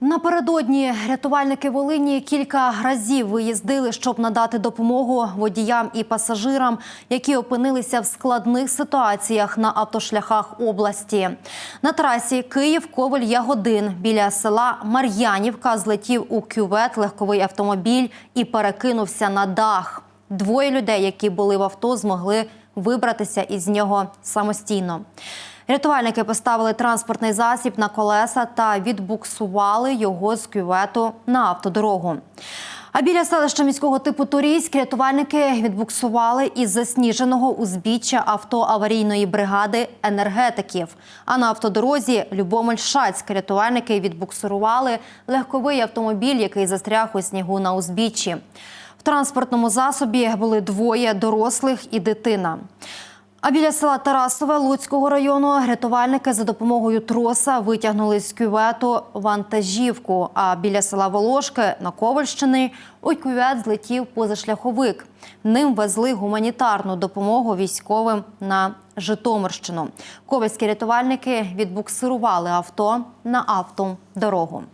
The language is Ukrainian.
Напередодні рятувальники Волині кілька разів виїздили, щоб надати допомогу водіям і пасажирам, які опинилися в складних ситуаціях на автошляхах області. На трасі Київ Коваль Ягодин біля села Мар'янівка злетів у кювет легковий автомобіль і перекинувся на дах. Двоє людей, які були в авто, змогли вибратися із нього самостійно. Рятувальники поставили транспортний засіб на колеса та відбуксували його з кювету на автодорогу. А біля селища міського типу Турійськ рятувальники відбуксували із засніженого узбіччя авто аварійної бригади енергетиків. А на автодорозі Любомель-Шацьк рятувальники відбуксурували легковий автомобіль, який застряг у снігу на узбіччі. В транспортному засобі були двоє дорослих і дитина. А біля села Тарасове Луцького району рятувальники за допомогою троса витягнули з кювету вантажівку. А біля села Волошки на Ковальщини у кювет злетів позашляховик. Ним везли гуманітарну допомогу військовим на Житомирщину. Ковальські рятувальники відбуксирували авто на автодорогу.